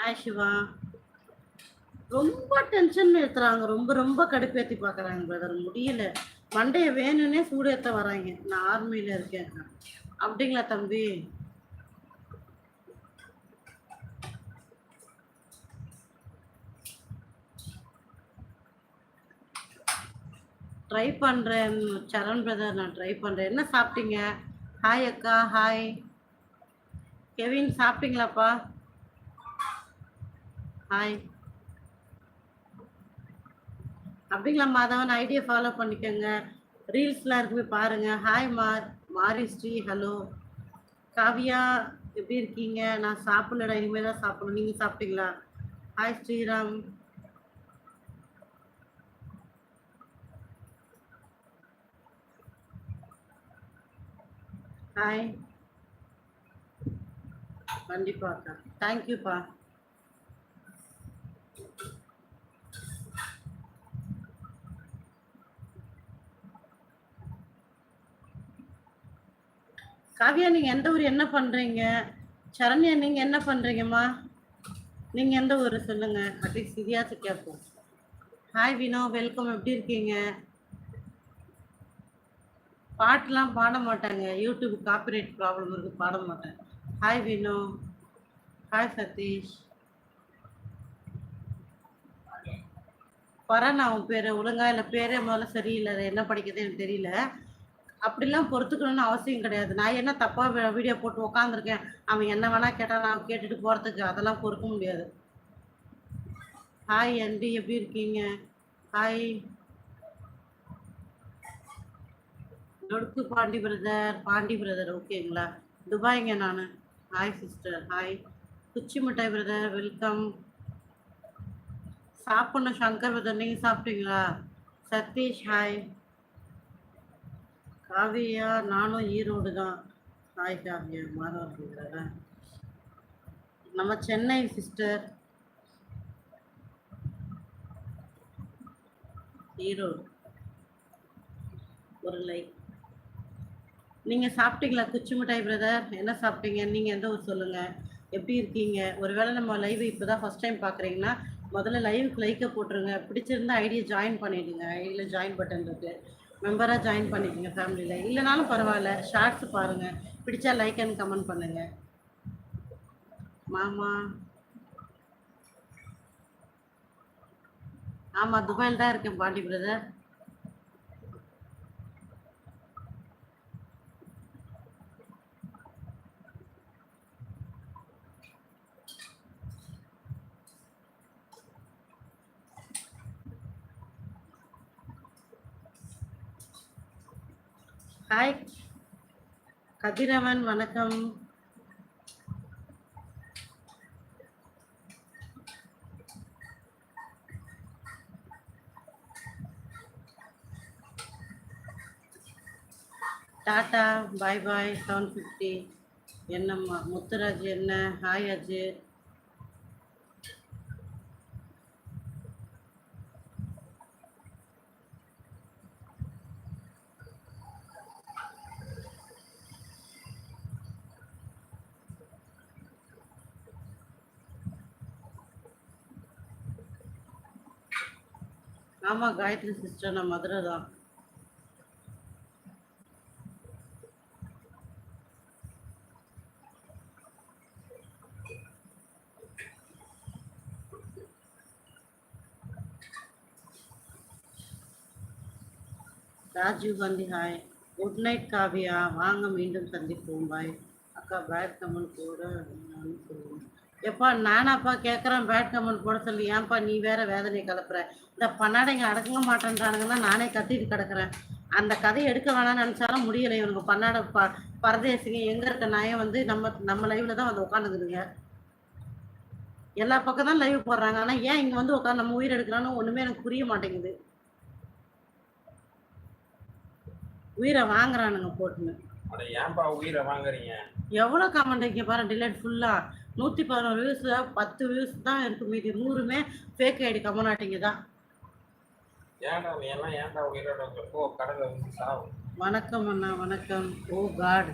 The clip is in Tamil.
ஹாய் சிவா. ரொம்ப டென்ஷன் ஏற்றுறாங்க ரொம்ப ரொம்ப கடுப்பேற்றி பார்க்குறாங்க பிரதர் முடியல. மண்டையை வேணும்னே சூடு ஏற்ற வராங்க. நான் ஆர்மியில் இருக்கேன். அப்படிங்களா தம்பி? ட்ரை பண்ணுறேன் சரண் பிரதர் நான் ட்ரை பண்ணுறேன் என்ன சாப்பிட்டீங்க? ஹாய் அக்கா ஹாய் கெவின் சாப்பிட்டீங்களாப்பா? ஹாய் அப்படிங்களா மாதவன் ஐடியா ஃபாலோ பண்ணிக்கோங்க. ரீல்ஸ்லாம் இருக்குமே பாருங்க. பாருங்கள் ஹாய் மார் மாரி ஸ்ரீ ஹலோ காவியா எப்படி இருக்கீங்க? நான் சாப்பிடலடா இனிமேல் தான் சாப்பிடணும். நீங்கள் சாப்பிட்டீங்களா? ஹாய் ஸ்ரீராம். ஹாய் கண்டிப்பாக்கா தேங்க்யூப்பா காவியா நீங்கள் எந்த ஊர் என்ன பண்ணுறீங்க சரண்யா நீங்கள் என்ன பண்ணுறீங்கம்மா நீங்கள் எந்த ஊர் சொல்லுங்கள் அட்லீஸ்ட் இதையாச்சும் கேட்போம். ஹாய் வினோ வெல்கம் எப்படி இருக்கீங்க? பாட்டுலாம் பாட மாட்டாங்க. யூடியூப் காப்பிரைட் ப்ராப்ளம் இருக்குது பாட மாட்டேன். ஹாய் வினோ ஹாய் சதீஷ் பரன் அவன் பேர் ஒழுங்கா இல்லை பேரே முதல்ல சரியில்லை. என்ன படிக்கிறது எனக்கு தெரியல. அப்படிலாம் பொறுத்துக்கணும்னு அவசியம் கிடையாது. நான் என்ன தப்பாக வீடியோ போட்டு உக்காந்துருக்கேன்? அவன் என்ன வேணா கேட்டால் நான் கேட்டுட்டு போகிறதுக்கு அதெல்லாம் பொறுக்க முடியாது. ஹாய் அண்டி எப்படி இருக்கீங்க? ஹாய் நொடுக்கு பாண்டி பிரதர் பாண்டி பிரதர் ஓகேங்களா துபாய்ங்க நான். ஹாய் சிஸ்டர் ஹாய் குச்சி மிட்டாய் பிரதர் வெல்கம் சாப்பிட்ணும் சங்கர் பிரதர் நீங்கள் சாப்பிட்டீங்களா? சதீஷ் ஹாய் காவியா நானும் ஈரோடு தான். ஹாய் காவியா மாதவர்களா நம்ம சென்னை சிஸ்டர் ஈரோடு. ஒரு லைக் நீங்கள் சாப்பிட்டீங்களா குச்சி மிட்டாய் பிரதர் என்ன சாப்பிட்டீங்க? நீங்கள் எந்த ஊர் சொல்லுங்கள் எப்படி இருக்கீங்க? ஒருவேளை நம்ம லைவ் இப்போ தான் ஃபஸ்ட் டைம் பார்க்குறீங்கன்னா முதல்ல லைவுக்கு லைக்கை போட்டுருங்க. பிடிச்சிருந்தா ஐடியை ஜாயின் பண்ணிவிடுங்க ஐடியில் ஜாயின் பட்டன் இருக்குது மெம்பராக ஜாயின் பண்ணிக்கோங்க ஃபேமிலியில் இல்லைனாலும் பரவாயில்ல. ஷார்ட்ஸ் பாருங்கள் பிடிச்சா லைக் அண்ட் கமெண்ட் பண்ணுங்கள் மாமா. ஆமாம் துபாயில் தான் இருக்கேன் பாண்டி பிரதர் ஹாய் கதிரவன் வணக்கம். Tata bye bye seven fifty. என்னம்மா முத்துராஜ் என்ன? ஹாய் அஜு ஆமாம் காயத்ரி சிஸ்டர் நான் மதுரை தான். Rajiv Gandhi hi good night Kavya. வாங்க மீண்டும் சந்திப்போம். பாய் அக்கா பேட் கமெண்ட் கூட நான் சொல்லுவேன் எப்பா நானாப்பா கேட்குறேன் பேட் கமெண்ட் போட சொல்லி. ஏன்ப்பா நீ வேற வேதனை கலப்புற? இந்த பண்ணாடைங்க அடக்கங்க மாட்டேன்றானுங்கன்னா நானே கத்திட்டு கிடக்குறேன். அந்த கதையை எடுக்க வேணாம்னு நினச்சாலும் முடியலை. இவனுக்கு பன்னாட ப பரதேசிங்க எங்கே இருக்க நாயம் வந்து நம்ம நம்ம லைவில் தான் வந்து உட்காந்துக்குதுங்க எல்லா பக்கம் தான் லைவ் போடுறாங்க. ஆனால் ஏன் இங்கே வந்து உட்காந்து நம்ம உயிர் எடுக்கிறான்னு ஒன்றுமே எனக்கு புரிய மாட்டேங்குது. உயிரை வாங்குறானுங்க போட்டுன்னு. அட ஏன்பா உயிரை வாங்குறீங்க? எவ்வளோ கமெண்ட் இங்கே பாரு டிலேட் ஃபுல்லாக நூற்றி பதினோரு வியூஸ் பத்து வியூஸ் தான் இருக்கு மீதி. நூறுமே ஃபேக் ஐடி கமெண்டாட்டிங்க தான். ஏன்டா நீ எல்லாம் ஏன்டா உயிரோட? போ கடலை வந்து சாவு. வணக்கம் அண்ணா வணக்கம். ஓ காட்